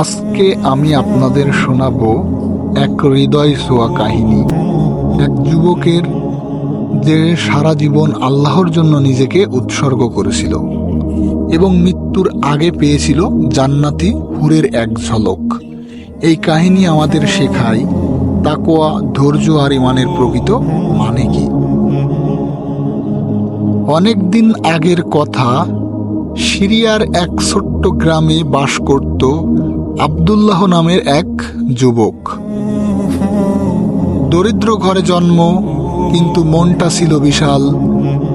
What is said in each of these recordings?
আজকে আমি আপনাদের শোনাবো এক হৃদয় ছোঁয়া কাহিনী। এক যুবকের যে সারা জীবন আল্লাহর জন্য নিজেকে উৎসর্গ করেছিল এবং মৃত্যুর আগে পেয়েছিল জান্নাতি হুরের এক ঝলক। এই কাহিনী আমাদের শেখায় তাকোয়া ধৈর্য আর ইমানের প্রকৃত মানে কি? অনেক দিন আগের কথা, সিরিয়ার এক ছোট্ট গ্রামে বাস করত আব্দুল্লাহ নামের এক যুবক। দরিদ্র ঘরে জন্ম, কিন্তু মনটা ছিল বিশাল।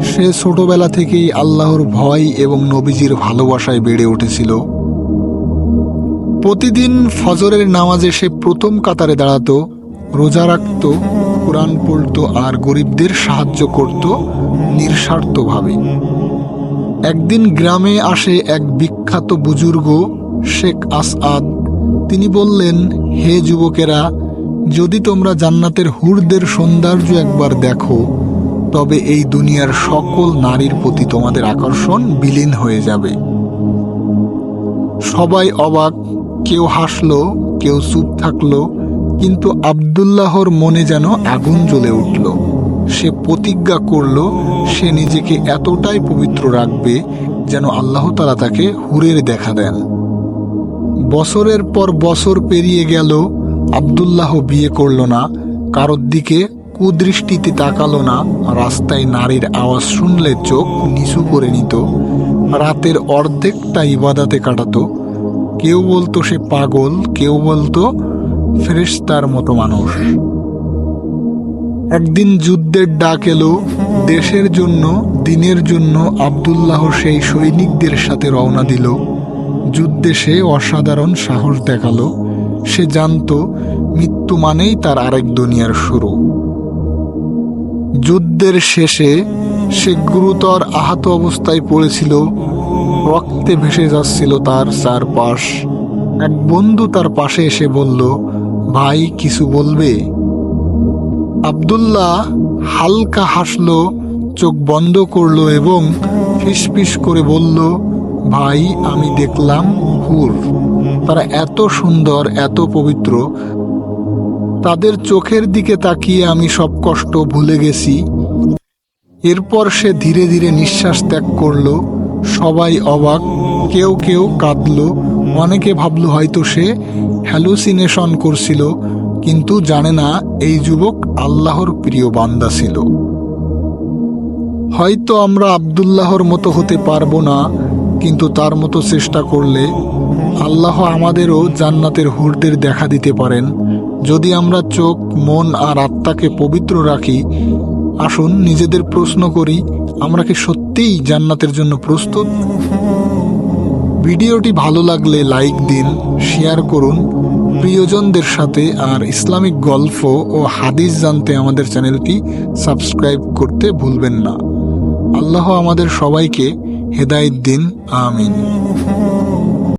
সে ছোটবেলা থেকেই আল্লাহর ভয় এবং নবীজির ভালোবাসায় বেড়ে উঠেছিল। প্রতিদিন ফজরের নামাজে সে প্রথম কাতারে দাঁড়াতো, রোজা রাখত, কোরআন পড়তো আর গরিবদের সাহায্য করত নিঃস্বার্থভাবে। একদিন গ্রামে আসে এক বিখ্যাত বুজুর্গ শেখ আসআদ তিনি বললেন, হে যুবকেরা, যদি তোমরা জান্নাতের হুরদের সৌন্দর্য একবার দেখো, তবে এই দুনিয়ার সকল নারীর প্রতি তোমাদের আকর্ষণ বিলীন হয়ে যাবে। সবাই অবাক, কেউ হাসল, কেউ চুপ থাকল, কিন্তু আবদুল্লাহর মনে যেন আগুন জ্বলে উঠল। সে প্রতিজ্ঞা করল, সে নিজেকে এতটাই পবিত্র রাখবে যেন আল্লাহ তালা তাকে হুরের দেখা দেন। বছরের পর বছর পেরিয়ে গেল, আবদুল্লাহ বিয়ে করল না, কারোর দিকে কুদৃষ্টিতে তাকালো না, রাস্তায় নারীর আওয়াজ শুনলে চোখ নিচু করে নিত, রাতের অর্ধেকটা ইবাদাতে কাটাতো। কেউ বলতো সে পাগল, কেউ বলতো ফেরেশতার মতো মানুষ। একদিন যুদ্ধের ডাক এলো, দেশের জন্য, দিনের জন্য আবদুল্লাহ সেই সৈনিকদের সাথে রওনা দিল। যুদ্ধে সে অসাধারণ সাহস দেখাল। সে জানতো মৃত্যু মানেই তার আরেক দুনিয়ার শুরু। যুদ্ধের শেষে সে গুরুতর আহত অবস্থায় পড়েছিল। রক্তে ভেসে যাচ্ছিল তার চারপাশ। এক বন্ধু তার পাশে এসে বলল, ভাই, কিছু বলবে? আবদুল্লাহ হালকা হাসলো, চোখ বন্ধ করল এবং ফিসফিস করে বলল ভাই, আমি দেখলাম হুর তারা এত সুন্দর, এত পবিত্র। তাদের চোখের দিকে তাকিয়ে আমি সব কষ্ট ভুলে গেছি। এরপর সে ধীরে ধীরে নিঃশ্বাস ত্যাগ করল। সবাই অবাক, কেউ কেউ কাঁদল। অনেকে ভাবলো হয়তো সে হ্যালুসিনেশন করছিল, কিন্তু জানে না এই যুবক আল্লাহর প্রিয় বান্দা ছিল। হয়তো আমরা আবদুল্লাহর মতো হতে পারব না কিন্তু তার মতো চেষ্টা করলে আল্লাহ আমাদেরও জান্নাতের হুরদের দেখা দিতে পারেন। যদি আমরা চোখ, মন আর আত্মাকে পবিত্র রাখি, আসুন নিজেদের প্রশ্ন করি, আমরা কি সত্যিই জান্নাতের জন্য প্রস্তুত? ভিডিওটি ভালো লাগলে লাইক দিন, শেয়ার করুন। প্রিয়জনদের সাথে আর ইসলামিক গল্প ও হাদিস জানতে আমাদের চ্যানেলটি সাবস্ক্রাইব করতে ভুলবেন না। আল্লাহ আমাদের সবাইকে হেদায়েত দিন আমিন।